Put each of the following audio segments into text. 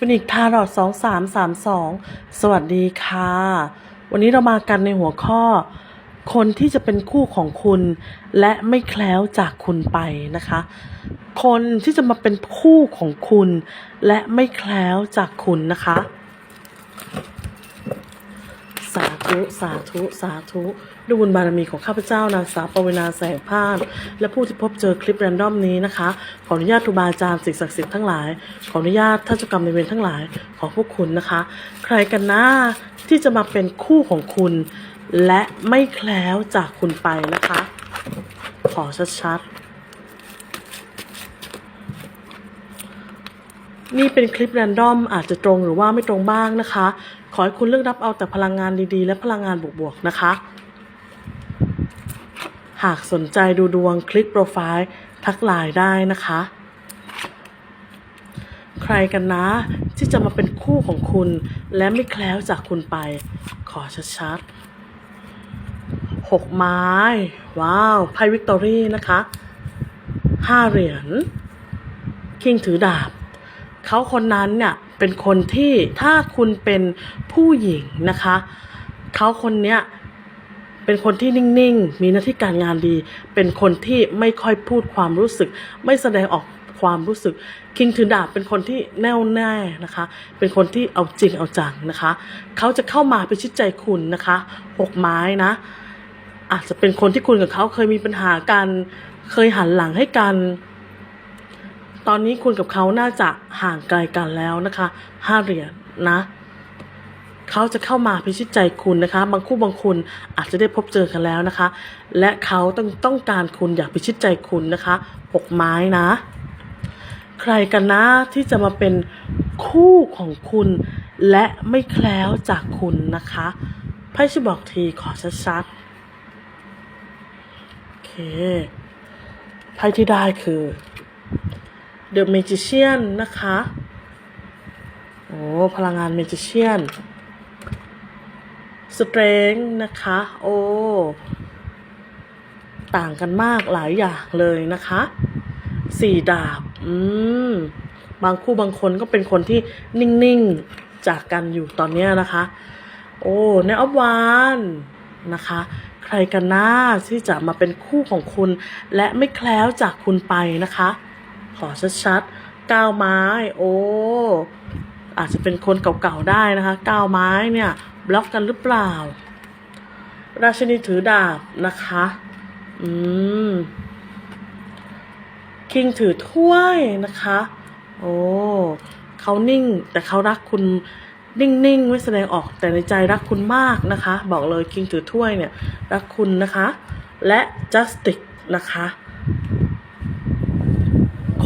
ฟินิกทารอดสองสามสามสองสวัสดีค่ะ วันนี้เรามากันในหัวข้อ คนที่จะเป็นคู่ของคุณ และไม่แคล้วจากคุณไปนะคะ คนที่จะมาเป็นคู่ของคุณ และไม่แคล้วจากคุณนะคะ ธุ สาธุ สาธุด้วยบุญบารมีของข้าพเจ้านางสาวปวีนาแสงพานและผู้ที่พบเจอคลิปแรนดอมนี้นะคะ ขออนุญาตครูบาอาจารย์สิ่งศักดิ์สิทธิ์ทั้งหลาย ขออนุญาตท่านเจ้ากรรมในายเวรทั้งหลายของพวกคุณนะคะ ใครกันนะที่จะมาเป็นคู่ของคุณ และไม่แคล้วจากคุณไปนะคะ ขอชัดๆนี่เป็นคลิปแรนดอมอาจจะตรงหรือว่าไม่ตรงบ้างนะคะ อให้คุณเลือกรับเอาแต่พลังงานดีๆ และพลังงานบวกๆนะคะ หากสนใจดูดวงคลิกโปรไฟล์ทักไลน์ได้นะคะ ใครกันนะ ที่จะมาเป็นคู่ของคุณ และไม่แคล้วจากคุณไป ขอชัดๆหกไม้ ว้าวไพ่วิกตอรี่นะคะห้าเหรียญคิงถือดาบ เขาคนนั้นเนี่ย เป็นคนที่ถ้าคุณเป็นผู้หญิงนะคะเขาคนเนี้ยเป็นคนที่นิ่งๆ มีหน้าที่การงานดี เป็นคนที่ไม่ค่อยพูดความรู้สึก ไม่แสดงออกความรู้สึก คิงถือดาบเป็นคนที่แน่วแน่นะคะ เป็นคนที่เอาจริงเอาจังนะคะ เขาจะเข้ามาไปชิดใจคุณนะคะหกไม้นะ อาจจะเป็นคนที่คุณกับเขาเคยมีปัญหากัน เคยหันหลังให้กัน ตอนนี้คุณกับเขาน่าจะห่างไกลกันแล้วนะคะห้าเหรียญนะเขาจะเข้ามาพิชิตใจคุณนะคะ บางคู่บางคุณอาจจะได้พบเจอกันแล้วนะคะ และเขาต้องต้องการคุณอยากพิชิตใจคุณนะคะหกไม้นะ ใครกันนะที่จะมาเป็นคู่ของคุณ และไม่แคล้วจากคุณนะคะไพ่ชิบอกทีขอชัดๆโอเคไพ่ที่ได้คือ The Magician นะคะ โอ้ พลังงาน Magician Strength นะคะ โอ้ ต่างกันมากหลายอย่างเลยนะคะสี่ดาบ อืม บางคู่บางคนก็เป็นคนที่นิ่ง ๆ จากกันอยู่ตอนนี้นะคะ โอ้ในออฟวานนะคะ ใครกันหนะที่จะมาเป็นคู่ของคุณ และไม่แคล้วจากคุณไปนะคะ ขอชัดๆก้าวไม้ โอ้อาจจะเป็นคนเก่าๆได้นะคะก้าวไม้เนี่ยบล็อกกันหรือเปล่า ราชินีถือดาบนะคะ อืมคิงถือถ้วยนะคะ โอ้เขานิ่ง แต่เขารักคุณนิ่งๆไม่แสดงออกแต่ในใจรักคุณมากนะคะ บอกเลยคิงถือถ้วยเนี่ย รักคุณนะคะ และ justice นะคะ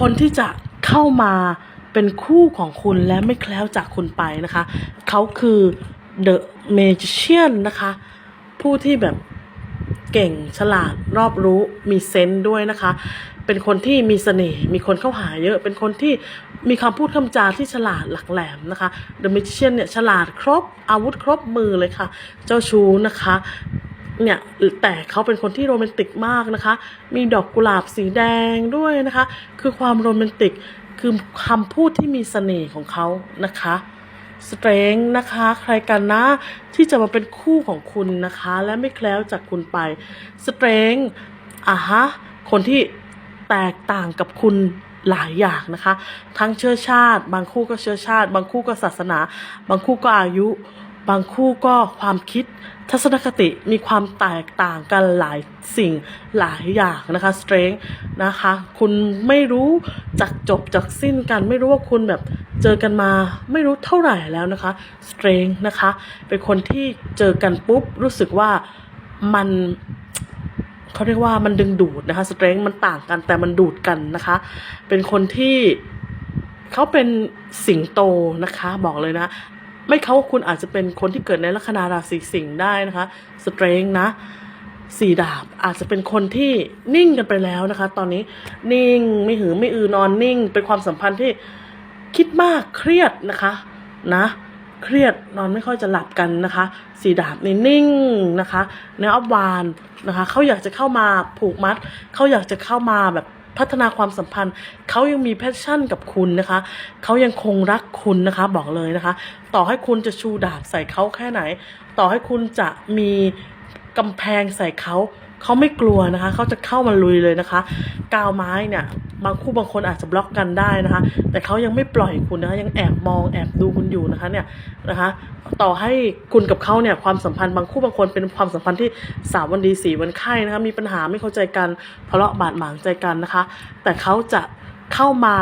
คนที่จะเข้ามาเป็นคู่ของคุณและไม่แคล้วจากคุณไปนะคะ เขาคือ The Magician นะคะ ผู้ที่แบบเก่งฉลาดรอบรู้มีเซนส์ด้วยนะคะ เป็นคนที่มีเสน่ห์มีคนเข้าหาเยอะ เป็นคนที่มีคำพูดคำจาที่ฉลาดหลักแหลมนะคะ The Magician เนี่ยฉลาดครบอาวุธครบมือเลยค่ะ เจ้าชู้นะคะ เนี่ยแต่เขาเป็นคนที่โรแมนติกมากนะคะ มีดอกกุหลาบสีแดงด้วยนะคะ คือความโรแมนติกคือคำพูดที่มีเสน่ห์ของเขานะคะสเตรงนะคะ ใครกันนะที่จะมาเป็นคู่ของคุณนะคะ และไม่แคล้วจากคุณไปสเตรงอะฮะคนที่แตกต่างกับคุณหลายอย่างนะคะ ทั้งเชื้อชาติ บางคู่ก็เชื้อชาติ บางคู่ก็ศาสนา บางคู่ก็อายุ บางคู่ก็ความคิดทัศนคติมีความแตกต่างกันหลายสิ่งหลายอย่างนะคะ strength นะคะ คุณไม่รู้จากจบจากสิ้นกัน ไม่รู้ว่าคุณแบบเจอกันมาไม่รู้เท่าไหร่แล้วนะคะ strength นะคะ เป็นคนที่เจอกันปุ๊บ รู้สึกว่ามันเขาเรียกว่ามันดึงดูดนะคะ strength มันต่างกันแต่มันดูดกันนะคะ เป็นคนที่เขาเป็นสิงโตนะคะ บอกเลยนะ ไม่เขาคุณอาจจะเป็นคนที่เกิดในลัคนาราศีสิงห์ได้นะคะสเตรงนะสี่ดาบอาจจะเป็นคนที่นิ่งกันไปแล้วนะคะ ตอนนี้นิ่งไม่หือไม่อือนอนนิ่ง เป็นความสัมพันธ์ที่คิดมากเครียดนะคะนะ เครียดนอนไม่ค่อยจะหลับกันนะคะสีดาบนี่นิ่งนะคะในออฟวานนะคะเขาอยากจะเข้ามาผูกมัดเขาอยากจะเข้ามาแบบ พัฒนาความสัมพันธ์ เขายังมีแพชชั่นกับคุณนะคะ เขายังคงรักคุณนะคะ บอกเลยนะคะ ต่อให้คุณจะชูดาบใส่เขาแค่ไหน ต่อให้คุณจะมีกำแพงใส่เขา เขาไม่กลัวนะคะ เขาจะเข้ามาลุยเลยนะคะ กาวไม้เนี่ยบางคู่บางคนอาจจะบล็อกกันได้นะคะ แต่เขายังไม่ปล่อยคุณนะคะ ยังแอบมองแอบดูคุณอยู่นะคะเนี่ยนะคะ ต่อให้คุณกับเขาเนี่ยความสัมพันธ์บางคู่บางคนเป็นความสัมพันธ์ที่สามวันดีสี่วันไข้นะคะ มีปัญหาไม่เข้าใจกันทะเลาะบาดหมางใจกันนะคะ แต่เขาจะเข้ามา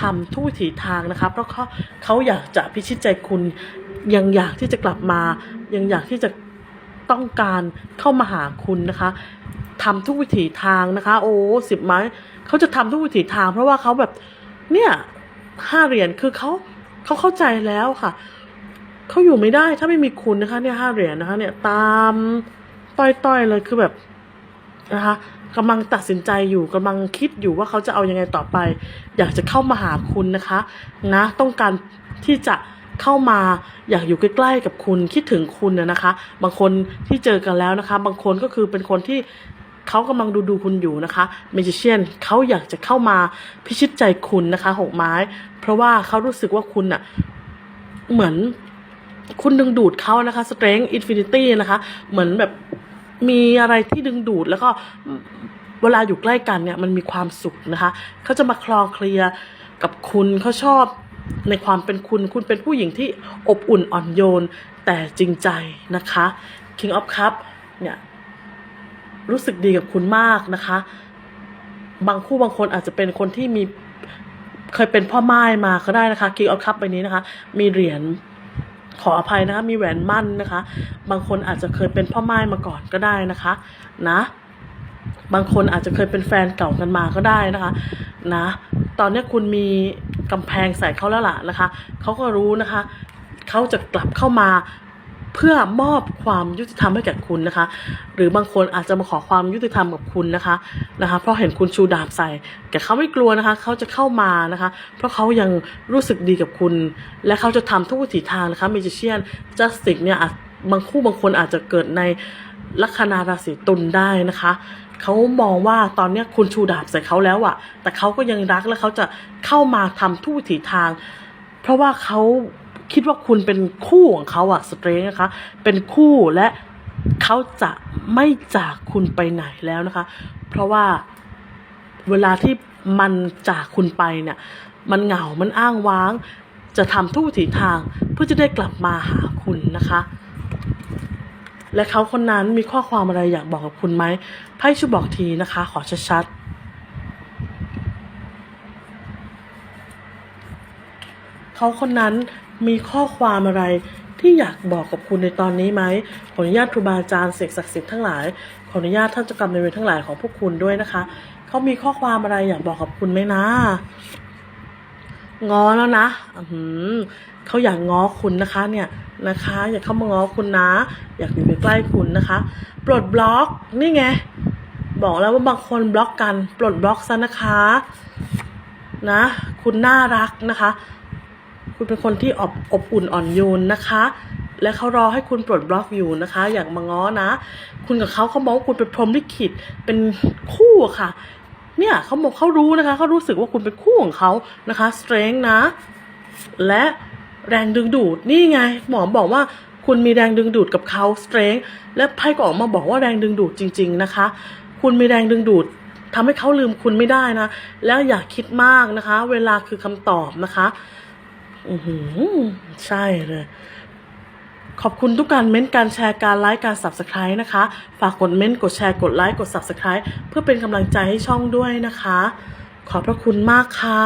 ทำทุกวิถีทางนะคะ เพราะเขาเขาอยากจะพิชิตใจคุณยังอยากที่จะกลับมา ยังอยากที่จะ ต้องการเข้ามาหาคุณนะคะทำทุกวิถีทางนะคะ โอ้สิบไม้เขาจะทำทุกวิถีทาง เพราะว่าเขาแบบเนี่ยห้าเหรียญคือเขาเขาเข้าใจแล้วค่ะเขาอยู่ไม่ได้ถ้าไม่มีคุณนะคะ เนี่ยห้าเหรียญนะคะ เนี่ยตามต้อยๆเลยคือแบบนะคะกำลังตัดสินใจอยู่กำลังคิดอยู่ว่าเขาจะเอายังไงต่อไป อยากจะเข้ามาหาคุณนะคะ นะ ต้องการที่จะ เข้ามาอยากอยู่ใกล้ๆกับคุณคิดถึงคุณนะนะคะ บางคนที่เจอกันแล้วนะคะ บางคนก็คือเป็นคนที่เขากำลังดูดูคุณอยู่นะคะเมจิเชียนเขาอยากจะเข้ามาพิชิตใจคุณนะคะหกไม้ เพราะว่าเขารู้สึกว่าคุณอะเหมือนคุณดึงดูดเขานะคะ strength infinity นะคะ เหมือนแบบมีอะไรที่ดึงดูดแล้วก็เวลาอยู่ใกล้กันเนี่ยมันมีความสุขนะคะ เขาจะมาคลอเคลียกับคุณเขาชอบ ในความเป็นคุณคุณเป็นผู้หญิงที่อบอุ่นอ่อนโยน แต่จริงใจนะคะ King of Cup เนี่ยรู้สึกดีกับคุณมากนะคะ บางคู่บางคนอาจจะเป็นคนที่มีเคยเป็นพ่อไม้มาก็ได้นะคะ King of Cup ใบนี้นะคะ มีเหรียญขออภัยนะคะ มีแหวนมั่นนะคะ บางคนอาจจะเคยเป็นพ่อไม้มาก่อนก็ได้นะคะ นะ บางคนอาจจะเคยเป็นแฟนเก่ากันมาก็ได้นะคะ นะ ตอนนี้คุณมี กำแพงใส่เขาแล้วล่ะนะคะเขาก็รู้นะคะเขาจะกลับเข้ามาเพื่อมอบความยุติธรรมให้แก่คุณนะคะ หรือบางคนอาจจะมาขอความยุติธรรมกับคุณนะคะนะคะ เพราะเห็นคุณชูดาบใส่ แต่เขาไม่กลัวนะคะ เขาจะเข้ามานะคะ เพราะเขายังรู้สึกดีกับคุณ และเขาจะทำทุกวิถีทางนะคะเมจิเชียนจัสติกเนี่ยบางคู่บางคนอาจจะเกิดในลัคนาราศีตุลได้นะคะ เขามองว่าตอนนี้คุณชูดาบใส่เขาแล้วอะแต่เขาก็ยังรักและเขาจะเข้ามาทำทุกวิถีทาง เพราะว่าเขาคิดว่าคุณเป็นคู่ของเขาอะสเตรนนะคะ เป็นคู่และเขาจะไม่จากคุณไปไหนแล้วนะคะ เพราะว่าเวลาที่มันจากคุณไปเนี่ย มันเหงา มันอ้างว้าง จะทำทุกวิถีทางเพื่อจะได้กลับมาหาคุณนะคะ และเขาคนนั้นมีข้อความอะไรอยากบอกกับคุณไหมไพ่ช่วยบอกทีนะคะ ขอชัดๆเขาคนนั้นมีข้อความอะไรที่อยากบอกกับคุณในตอนนี้ไหม ขออนุญาตครูบาอาจารย์เสกศักดิ์สิทธิ์ทั้งหลาย ขออนุญาตท่านเจ้ากรรมนายเวรทั้งหลายของพวกคุณด้วยนะคะ เขามีข้อความอะไรอยากบอกกับคุณไหมนะ งอแล้วนะ อื เขาอยากง้อคุณนะคะเนี่ยนะคะ อยากเข้ามาง้อคุณนะ อยากอยู่ใกล้คุณนะคะ ปลดบล็อกนี่ไงบอกแล้วว่าบางคนบล็อกกันปลดบล็อกซะนะคะนะ คุณน่ารักนะคะ คุณเป็นคนที่อบอบอุ่นอ่อนโยนนะคะ และเขารอให้คุณปลดบล็อกอยู่นะคะ อย่ากมาง้อนะ คุณกับเขาเขาบอกว่าคุณเป็นพรหมลิขิตเป็นคู่ค่ะ เนี่ยเขาบอกเขารู้นะคะเขารู้สึกว่าคุณเป็นคู่ของเขานะคะ strength นะ และ แรงดึงดูดนี่ไง หมอบอกว่าคุณมีแรงดึงดูดกับเขา strength และไพ่ก็ออกมาบอกว่าแรงดึงดูดจริง ๆนะคะ คุณมีแรงดึงดูดทำให้เขาลืมคุณไม่ได้นะ แล้วอย่าคิดมากนะคะ เวลาคือคำตอบนะคะอือหือใช่เลยขอบคุณทุกการเม้นต์การแชร์การไลค์การ subscribe นะคะ ฝากกดเม้นต์กดแชร์กดไลค์กด subscribe เพื่อเป็นกำลังใจให้ช่องด้วยนะคะ ขอบพระคุณมากค่ะ